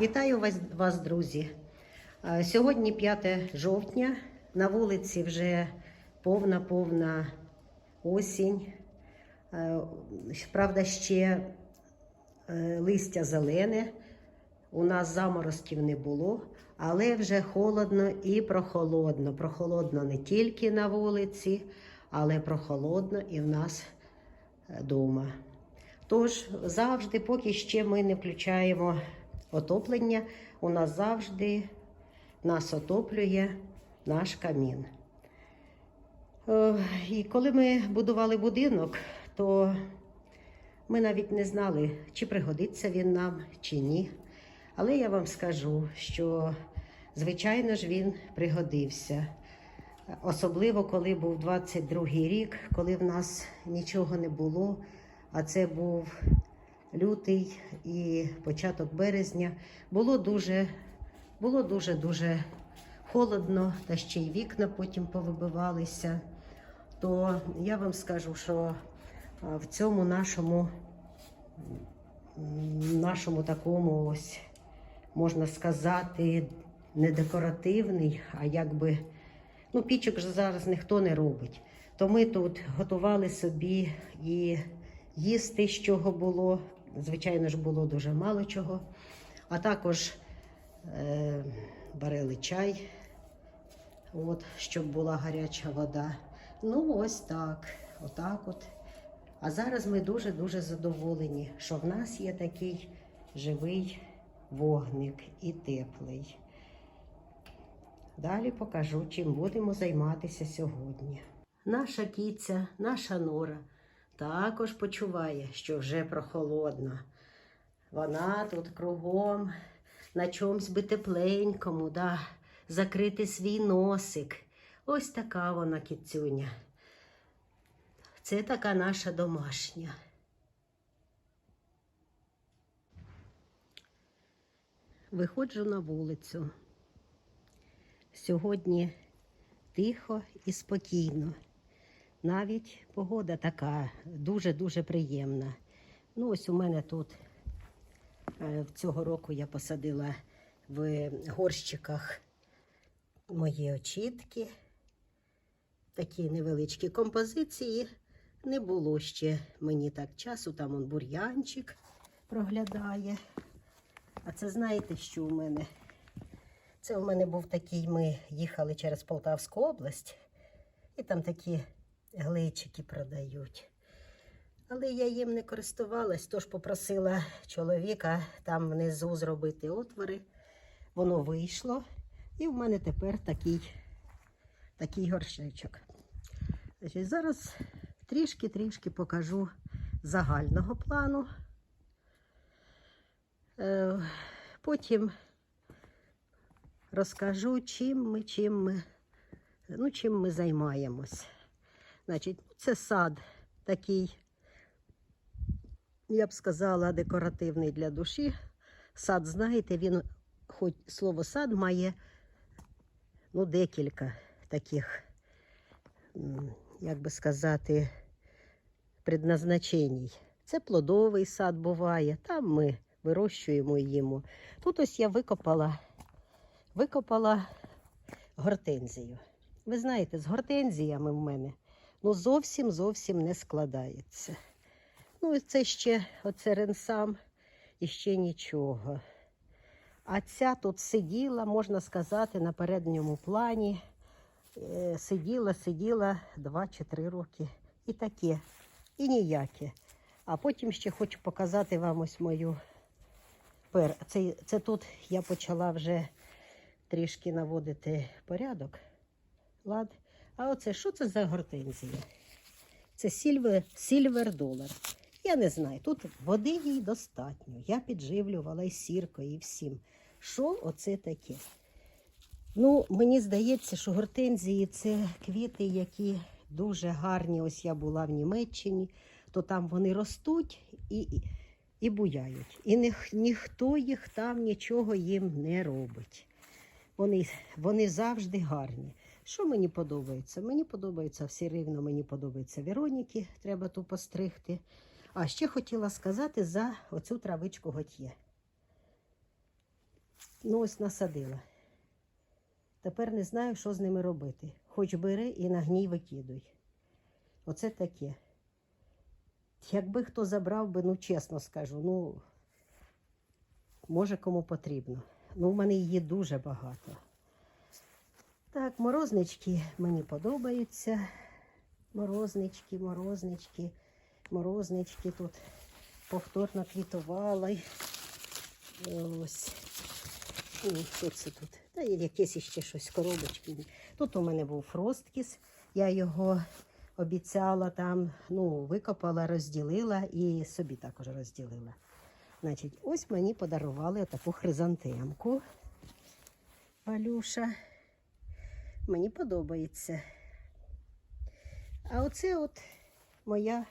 Вітаю вас, вас, друзі. Е, Сьогодні 5 жовтня. На вулиці вже повна-повна осінь. Е, Правда, ще е, листя зелене. У нас заморозків не було, але вже холодно і прохолодно. Прохолодно не тільки на вулиці, але прохолодно і в нас вдома. Тож завжди, поки ще ми не включаємо отоплення, у нас завжди нас отоплює наш камін. Е, І коли ми будували будинок, то ми навіть не знали, чи пригодиться він нам, чи ні. Але я вам скажу, що, звичайно ж, він пригодився. Особливо, коли був 22-й рік, коли в нас нічого не було, а це був лютий і початок березня. Було дуже, було дуже дуже холодно, та ще й вікна потім повибивалися. То я вам скажу, що в цьому нашому, нашому такому ось, можна сказати, не декоративний, а якби, ну, пічок же зараз ніхто не робить. То ми тут готували собі і їсти, з чого було. Звичайно ж, було дуже мало чого. А також е, варили чай, от, щоб була гаряча вода. Ну, ось так. Отак от. А зараз ми дуже-дуже задоволені, що в нас є такий живий вогник і теплий. Далі покажу, чим будемо займатися сьогодні. Наша кіця, наша нора також почуває, що вже прохолодно. Вона тут кругом на чомусь би тепленькому, да, закрити свій носик. Ось така вона кіцюня. Це така наша домашня. Виходжу на вулицю. Сьогодні тихо і спокійно. Навіть погода така дуже-дуже приємна. Ну, ось у мене тут е, цього року я посадила в горщиках мої очітки. Такі невеличкі композиції. Не було ще мені так часу, там он бур'янчик проглядає. А це знаєте, що у мене? Це у мене був такий, ми їхали через Полтавську область, і там такі глечики продають. Але я їм не користувалась, тож попросила чоловіка там внизу зробити отвори. Воно вийшло. І в мене тепер такий, такий горшечок. Значить, зараз трішки-трішки покажу загального плану. Е, Потім розкажу, чим ми, чим ми, ну, чим ми займаємось. Значить, це сад такий, я б сказала, декоративний для душі. Сад, знаєте, він, хоч слово сад має ну, декілька таких, як би сказати, предназначень. Це плодовий сад буває, там ми вирощуємо їмо. Тут ось я викопала, викопала гортензію. Ви знаєте, з гортензіями в мене ну, зовсім зовсім не складається. Ну, і це ще оце ренсам і ще нічого. А ця тут сиділа, можна сказати, на передньому плані. Е, Сиділа, сиділа 2 чи 3 роки. І таке, і ніяке. А потім ще хочу показати вам ось мою пер. Це, це тут я почала вже трішки наводити порядок. Лад. А оце що це за гортензія? Це сільвер, долар. Я не знаю, тут води їй достатньо. Я підживлювала і сіркою, і всім. Що оце таке? Ну, мені здається, що гортензії це квіти, які дуже гарні. Ось я була в Німеччині, то там вони ростуть і, і, буяють. І ніх, ніхто їх там нічого їм не робить. Вони, вони завжди гарні. Що мені подобається? Мені подобається все рівно, мені подобається Вероніки, треба ту постригти. А ще хотіла сказати за оцю травичку готьє. Ну, ось насадила. Тепер не знаю, що з ними робити. Хоч бери і на гній викидуй. Оце таке. Якби хто забрав би, ну чесно скажу, ну може кому потрібно. Ну, в мене її дуже багато. Так, морознички мені подобаються. Морознички, морознички, морознички тут повторно квітували. Ось. Ой, що це тут? Та є якесь іще щось, коробочки. Тут у мене був фросткіс. Я його обіцяла там, ну, викопала, розділила і собі також розділила. Значить, ось мені подарували таку хризантемку. Валюша. Мені подобається. А оце от моя,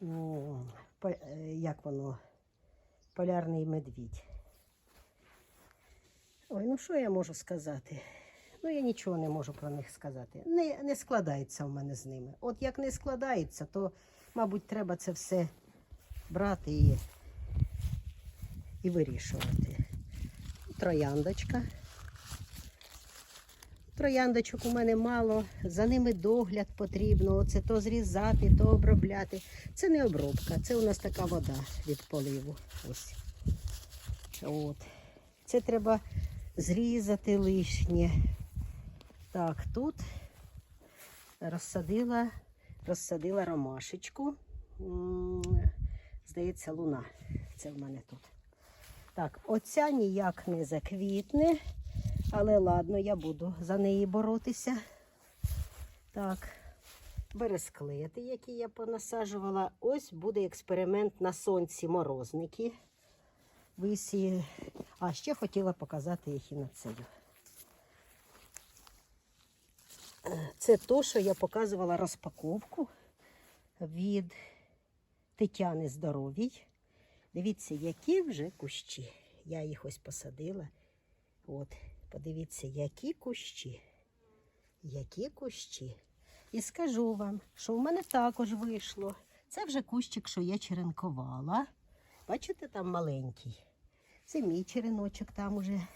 ну, як воно, полярний медвідь. Ой, ну що я можу сказати? Ну, я нічого не можу про них сказати. Не, не складається в мене з ними. От як не складається, то, мабуть, треба це все брати і, і вирішувати. Трояндочка. Трояндочок у мене мало, за ними догляд потрібно. Оце то зрізати, то обробляти. Це не обробка, це у нас така вода від поливу. Ось. От. Це треба зрізати лишнє. Так, тут розсадила, розсадила ромашечку. Здається, луна. Це в мене тут. Так, оця ніяк не заквітне, але ладно, я буду за неї боротися. Так, бересклети, які я понасаджувала. Ось буде експеримент на сонці морозники. Висі. А ще хотіла показати їх і на цею. Це то, що я показувала розпаковку від Тетяни Здоровій. Дивіться, які вже кущі. Я їх ось посадила. От, подивіться, які кущі. Які кущі. І скажу вам, що в мене також вийшло. Це вже кущик, що я черенкувала. Бачите, там маленький. Це мій череночок там уже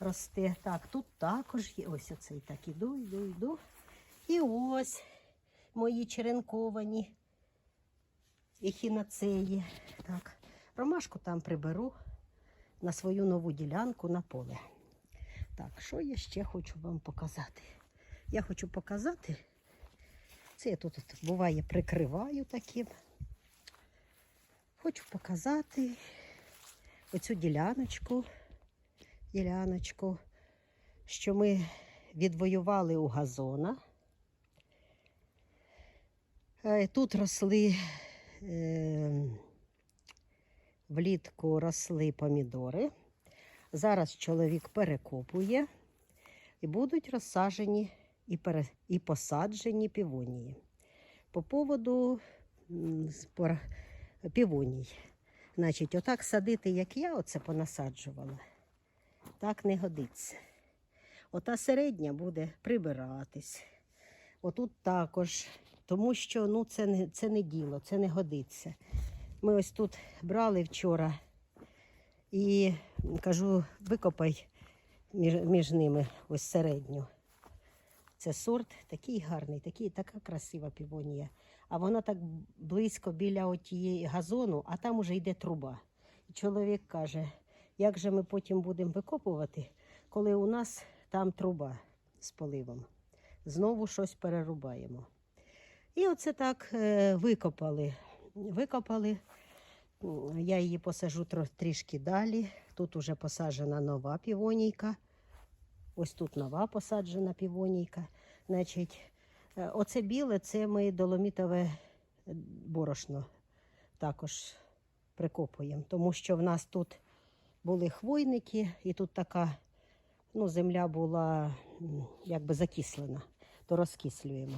росте. Так, тут також є. Ось оцей так іду, йду, йду. І ось мої черенковані ехінацеї. Так, ромашку там приберу на свою нову ділянку на поле. Так, що я ще хочу вам показати? Я хочу показати. Це я тут буває прикриваю таким. Хочу показати оцю діляночку, діляночку, що ми відвоювали у газона. Е, Тут росли е, влітку росли помідори. Зараз чоловік перекопує і будуть розсаджені і, пере, і посаджені півонії. По поводу спор- півоній. Значить, отак садити, як я оце понасаджувала, так не годиться. Ота середня буде прибиратись. Отут також, тому що ну, це, не, це не діло, це не годиться. Ми ось тут брали вчора і кажу, викопай між, між ними ось середню. Це сорт такий гарний, такий, така красива півонія. А вона так близько біля отієї газону, а там уже йде труба. І чоловік каже, як же ми потім будемо викопувати, коли у нас там труба з поливом. Знову щось перерубаємо. І оце так е, викопали. Викопали. М, Я її посажу трішки далі. Тут уже посаджена нова півонійка. Ось тут нова посаджена півонійка. Значить, е, оце біле це ми доломітове е, борошно також прикопуємо, тому що в нас тут були хвойники, і тут така ну, земля була якби закислена, то розкислюємо.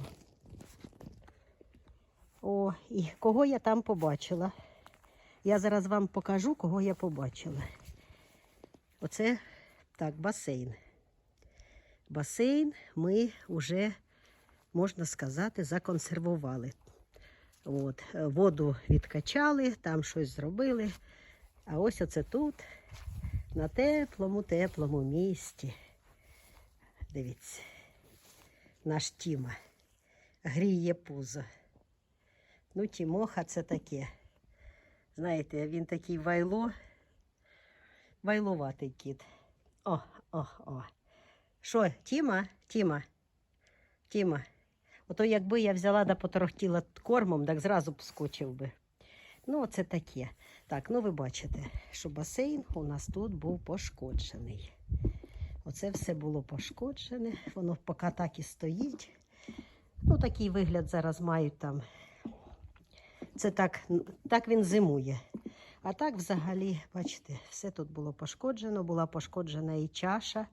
О, і кого я там побачила? Я зараз вам покажу, кого я побачила. Оце так, басейн. Басейн ми вже, можна сказати, законсервували. От, воду відкачали, там щось зробили. А ось оце тут на теплому, теплому місті. Дивіться, наш Тіма гріє пузо. Ну, Тімоха це таке. Знаєте, він такий вайло, вайлуватий кіт. О, о, о. Що, Тіма? Тіма? Тіма. Ото якби я взяла да поторохтіла кормом, так зразу б скочив би. Ну, оце таке. Так, ну ви бачите, що басейн у нас тут був пошкоджений. Оце все було пошкоджене, воно поки так і стоїть. Ну, такий вигляд зараз мають там. Це так, так він зимує. А так, взагалі, бачите, все тут було пошкоджено, була пошкоджена і чаша.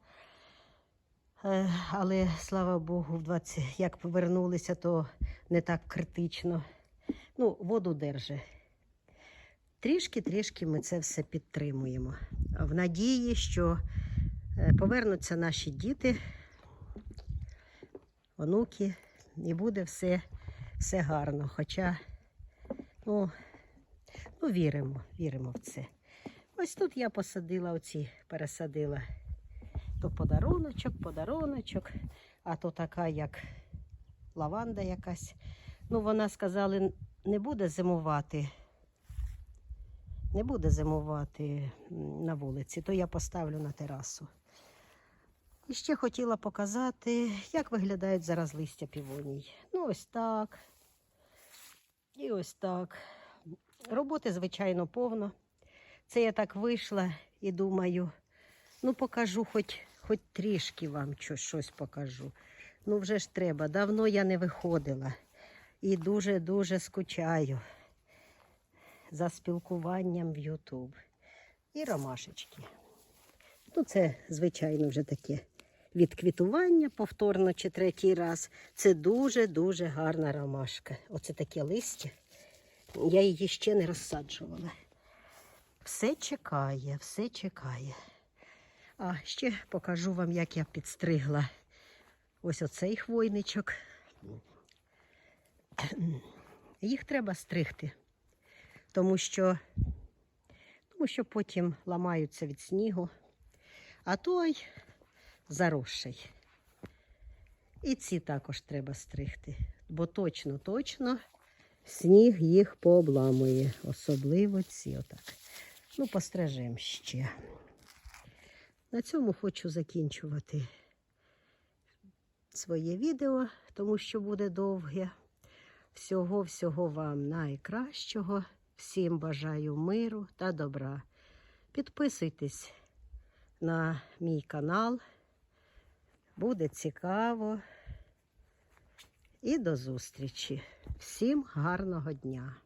Е, Але слава Богу, в 20, як повернулися, то не так критично. Ну, воду держи. Трішки-трішки ми це все підтримуємо. В надії, що е, повернуться наші діти, онуки, і буде все, все гарно. Хоча, ну, ну, віримо, віримо в це. Ось тут я посадила оці, пересадила. То подаруночок, подаруночок, а то така, як лаванда якась. Ну, вона сказали, не буде зимувати. Не буде зимувати на вулиці, то я поставлю на терасу. І ще хотіла показати, як виглядають зараз листя півоній. Ну, ось так. І ось так. Роботи, звичайно, повно. Це я так вийшла і думаю, ну покажу хоч, хоч трішки вам щось покажу. Ну вже ж треба. Давно я не виходила і дуже-дуже скучаю за спілкуванням в Ютуб. І ромашечки. Ну, це, звичайно, вже таке відквітування повторно чи третій раз. Це дуже-дуже гарна ромашка. Оце таке листя. Я її ще не розсаджувала. Все чекає, все чекає. А ще покажу вам, як я підстригла ось оцей хвойничок. Їх треба стригти, тому що, тому що потім ламаються від снігу, а той заросший. І ці також треба стригти, бо точно, точно сніг їх пообламує, особливо ці отак. Ну, пострижемо ще. На цьому хочу закінчувати своє відео, тому що буде довге. Всього-всього вам найкращого. Всім бажаю миру та добра. Підписуйтесь на мій канал. Буде цікаво. І до зустрічі. Всім гарного дня!